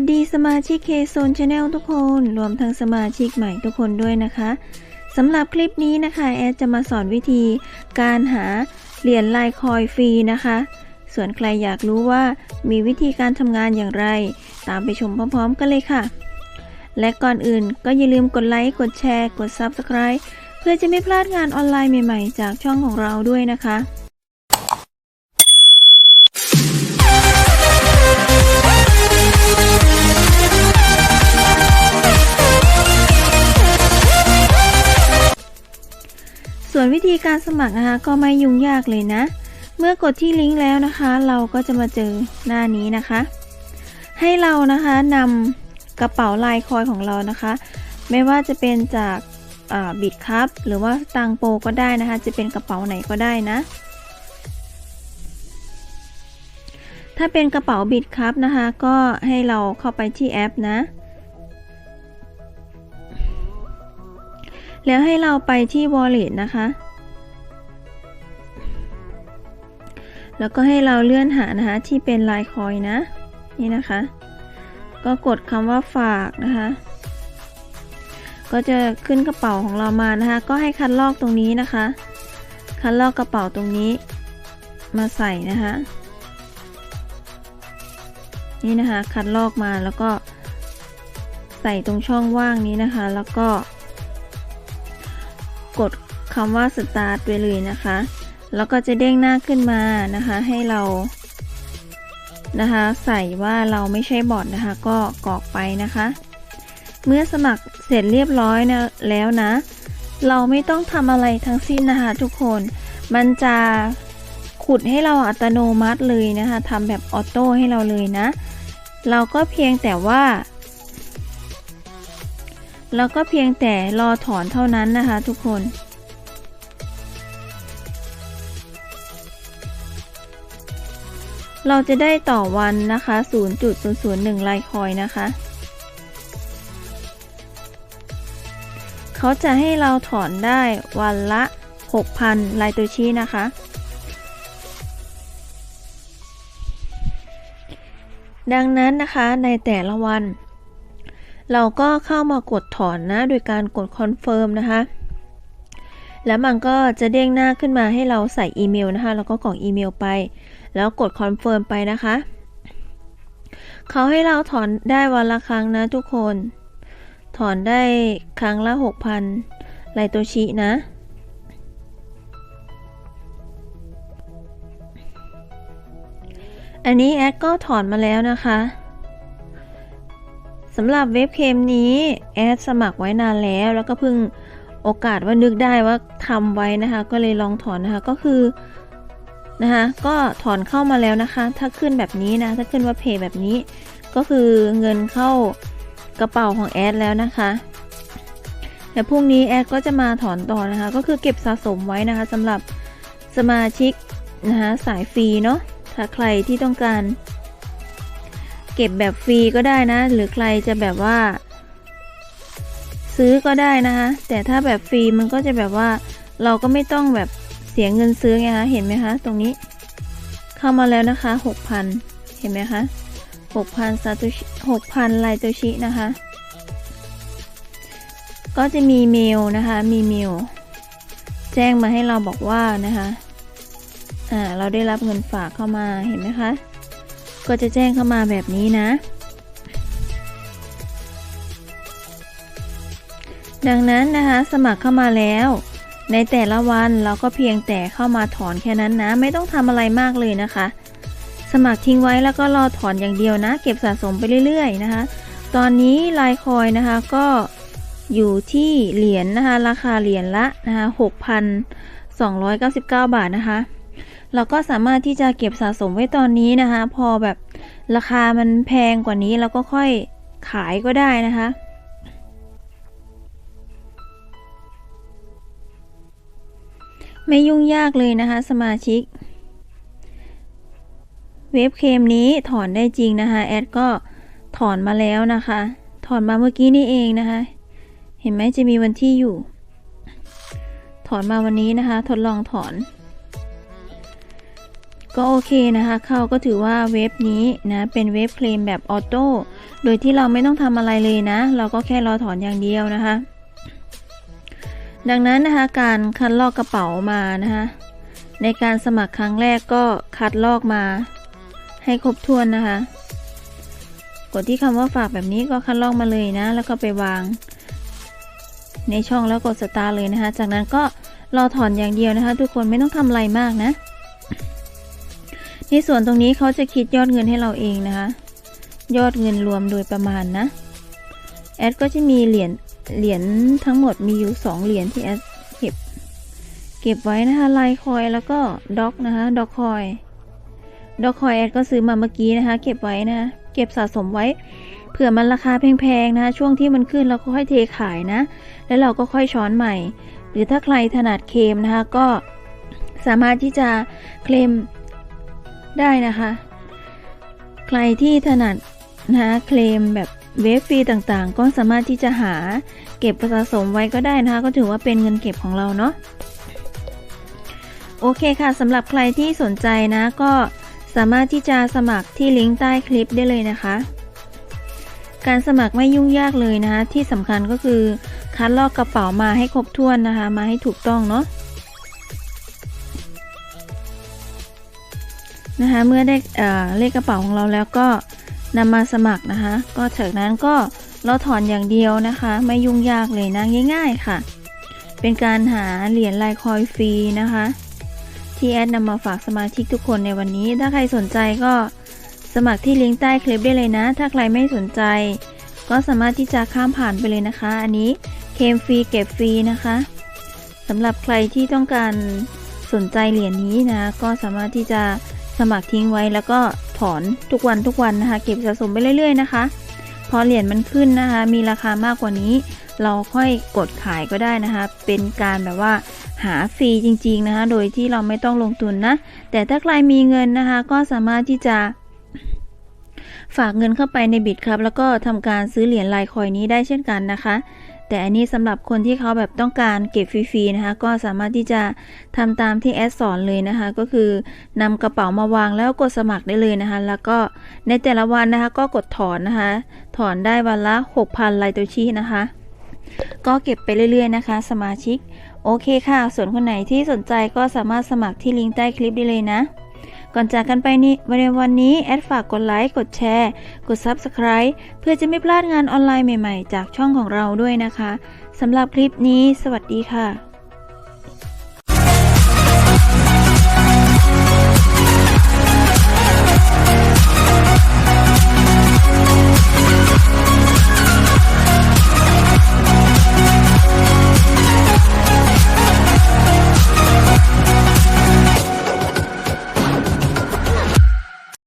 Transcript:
วัสดีสมาชิกเคโซนชาแนลทุกคน รวมทั้งสมาชิกใหม่ทุกคนด้วยนะคะสำหรับคลิปนี้นะคะ แอดจะมาสอนวิธีการหาเหรียญลายคอยฟรีนะคะ ส่วนใครอยากรู้ว่ามีวิธีการทำงานอย่างไร ตามไปชมพร้อมๆกันเลยค่ะ และก่อนอื่นก็อย่าลืมกดไลค์ กดแชร์ กด Subscribe เพื่อจะไม่พลาดงานออนไลน์ใหม่ๆ จากช่องของเราด้วยนะคะ ส่วนวิธีการสมัครนะคะก็ไม่ยุ่งยากเลยนะ เมื่อกดที่ลิงก์แล้วนะคะ เราก็จะมาเจอหน้านี้นะคะ ให้เรานะคะนำกระเป๋าลายคอยของเรานะคะ ไม่ว่าจะเป็นจากบิดครับหรือว่าตังโปก็ได้นะคะ จะเป็นกระเป๋าไหนก็ได้นะ ถ้าเป็นกระเป๋าบิดครับนะคะ ก็ให้เราเข้าไปที่แอปนะ แล้วให้เราไปที่ wallet นะคะ แล้วก็ให้เราเลื่อนหานะคะที่เป็นลายคอยนะ นี่นะคะ ก็กดคำว่าฝากนะคะ ก็จะขึ้นกระเป๋าของเรามานะคะ ก็ให้คัดลอกตรงนี้นะคะ คัดลอกกระเป๋าตรงนี้มาใส่นะคะนี่นะคะ คัดลอกมาแล้วก็ใส่ตรงช่องว่างนี้นะคะ แล้วก็ คำว่า start ไปเลยนะคะ แล้วก็จะเด้งหน้าขึ้นมานะคะ ให้เรานะคะ ใส่ว่าเราไม่ใช่บอทนะคะ ก็กรอกไปนะคะ เมื่อสมัครเสร็จเรียบร้อยนะแล้วนะ เราไม่ต้องทำอะไรทั้งสิ้นนะคะ ทุกคน มันจะขุดให้เราอัตโนมัติเลยนะคะทำแบบออโต้ให้เราเลยนะ เราก็เพียงแต่ว่าแล้วก็เพียงแต่รอถอนเท่านั้นนะคะทุกคน เราจะได้ต่อวันนะคะ 0.001ลายคอยนะคะ เขาจะให้เราถอนได้วันละ 6,000ลายตัวชี้นะคะ ดังนั้นนะคะในแต่ละวัน เราก็เข้ามากดถอนนะ โดยการกดคอนเฟิร์มนะคะแล้วมันก็จะเด้งหน้าขึ้นมาให้เราใส่อีเมลนะคะ แล้วก็กรอกอีเมลไป แล้วกดคอนเฟิร์มไปนะคะ เขาให้เราถอนได้วันละครั้งนะทุกคน ถอนได้ครั้งละ 6,000 ไลโตชินะอันนี้แอดก็ถอนมาแล้วนะคะสำหรับเว็บเคมนี้แอดสมัครไว้นานแล้วแล้วก็เพิ่งโอกาสว่านึกได้ว่าทำไว้นะคะ ก็เลยลองถอนนะคะ ก็คือ นะคะก็ถอนเข้ามาแล้วนะคะ ถ้าขึ้นแบบนี้นะถ้าขึ้นว่าเพย์แบบนี้ ก็คือเงินเข้ากระเป๋าของแอดแล้วนะคะแต่พรุ่งนี้แอดก็จะมาถอนต่อนะคะ ก็คือเก็บสะสมไว้นะคะสำหรับสมาชิกนะคะสายฟรีเนาะถ้าใครที่ต้องการ เก็บแบบฟรีก็ได้นะ หรือใครจะแบบว่า ซื้อก็ได้นะคะ แต่ถ้าแบบฟรีมันก็จะแบบว่าเราก็ไม่ต้องแบบ สียเงินซื้อไงคะเห็นไหมคะตรงนี้ เข้ามาแล้วนะคะ6,000เห็นไหมคะ6,000ซาโตชิ6,000ไลโตชินะคะ ก็จะมีเมลนะคะมีเมลแจ้งมาให้เราบอกว่านะคะอ่าเราได้รับเงินฝากเข้ามาเห็นไหมคะก็จะแจ้งเข้ามาแบบนี้นะ ดังนั้นนะคะสมัครเข้ามาแล้ว ในแต่ละวันเราก็เพียงแต่เข้ามาถอนแค่นั้นนะ ไม่ต้องทำอะไรมากเลยนะคะ สมัครทิ้งไว้แล้วก็รอถอนอย่างเดียวนะ เก็บสะสมไปเรื่อยๆนะคะ ตอนนี้ลายคอยนะคะก็อยู่ที่เหรียญนนะคะ ราคาเหรียญละนะคะ6,299 บาทนะคะ เราก็สามารถที่จะเก็บสะสมไว้ตอนนี้นะคะ พอแบบราคามันแพงกว่านี้เราก็ค่อยขายก็ได้นะคะ ไม่ยุ่งยากเลยนะคะ สมาชิก เว็บเคมนี้ถอนได้จริงนะคะ แอดก็ถอนมาแล้วนะคะ ถอนมาเมื่อกี้นี่เองนะคะ เห็นไหมจะมีวันที่อยู่ ถอนมาวันนี้นะคะ ทดลองถอน ก็โอเคนะคะ เข้าก็ถือว่าเว็บนี้นะเป็นเว็บเคลมแบบออโต้โดยที่เราไม่ต้องทำอะไรเลยนะ เราก็แค่รอถอนอย่างเดียวนะคะ ดังนั้นนะคะการคัดลอกกระเป๋ามานะคะในการสมัครครั้งแรกก็คัดลอกมา ให้ครบถ้วนนะคะ กดที่คำว่าฝากแบบนี้ก็คัดลอกมาเลยนะ แล้วก็ไปวาง ในช่องแล้วกดสตาร์เลยนะคะ จากนั้นก็รอถอนอย่างเดียวนะคะ ทุกคนไม่ต้องทำอะไรมากนะในส่วนตรงนี้เขาจะคิดยอดเงินให้เราเองนะคะ ยอดเงินรวมโดยประมาณนะ แอดก็จะมีเหรียญ เหรียญทั้งหมดมีอยู่2เหรียญที่แอดเก็บ เก็บไว้นะคะไลคอยแล้วก็ด็อกนะคะด็อกคอยด็อกคอยแอดก็ซื้อมาเมื่อกี้นะคะ เก็บไว้นะะเก็บสะสมไว้เผื่อมันราคาแพงๆนะะช่วงที่มันขึ้นเราก็ค่อยเทขายนะ แล้วเราก็ค่อยช้อนใหม่ หรือถ้าใครถนัดเคลมนะคะก็สามารถที่จะเคลมได้นะคะ ใครที่ถนัดนะคะเคลมแบบ เวฟฟรีต่างๆ ก็สามารถที่จะหาเก็บสะสมไว้ก็ได้นะคะ ก็ถือว่าเป็นเงินเก็บของเราเนาะโอเคค่ะสำหรับใครที่สนใจนะก็สามารถที่จะสมัครที่ลิงก์ใต้คลิปได้เลยนะคะ การสมัครไม่ยุ่งยากเลยนะคะ ที่สำคัญก็คือคัดลอกกระเป๋ามาให้ครบถ้วนนะคะ มาให้ถูกต้องเนาะนะคะเมื่อได้เเลขกระเป๋าของเราแล้วก็ นำมาสมัครนะคะ ก็จากนั้นก็เราถอนอย่างเดียวนะคะ ไม่ยุ่งยากเลยนะง่าย ๆค่ะ เป็นการหาเหรียญลายคอยฟรีนะคะ ที่แอดนำมาฝากสมาชิกทุกคนในวันนี้ ถ้าใครสนใจก็สมัครที่ลิงก์ใต้คลิปได้เลยนะ ถ้าใครไม่สนใจ ก็สามารถที่จะข้ามผ่านไปเลยนะคะ อันนี้เคมฟรีเก็บฟรีนะคะสำหรับใครที่ต้องการสนใจเหรียญนี้นะ ก็สามารถที่จะสมัครทิ้งไว้แล้วก็ ถอนทุกวันทุกวันนะคะ เก็บสะสมไปเรื่อย ๆ นะคะ พอเหรียญมันขึ้นนะคะ มีราคามากกว่านี้ เราค่อยกดขายก็ได้นะคะ เป็นการแบบว่าหาฟรีจริง ๆ นะคะ โดยที่เราไม่ต้องลงทุนนะ แต่ถ้าใครมีเงินนะคะ ก็สามารถที่จะฝากเงินเข้าไปในบิตครับ แล้วก็ทำการซื้อเหรียญลายคอยนี้ได้เช่นกันนะคะ แต่อันนี้สำหรับคนที่เขาแบบต้องการเก็บฟรีๆนะคะ ก็สามารถที่จะทำตามที่แอดสอนเลยนะคะ ก็คือนำกระเป๋ามาวางแล้วกดสมัครได้เลยนะคะ แล้วก็ในแต่ละวันนะคะ ก็กดถอนนะคะ ถอนได้วันละ 6,000ไลโตชินะคะ ก็เก็บไปเรื่อยๆนะคะ สมาชิก โอเคค่ะ ส่วนคนไหนที่สนใจก็สามารถสมัครที่ลิงก์ใต้คลิปได้เลยนะ ก่อนจากกันไปนี้ในวันนี้แอดฝากกดไลค์ กดแชร์ กด Subscribe เพื่อจะไม่พลาดงานออนไลน์ใหม่ๆ จากช่องของเราด้วยนะคะสำหรับคลิปนี้ สวัสดีค่ะ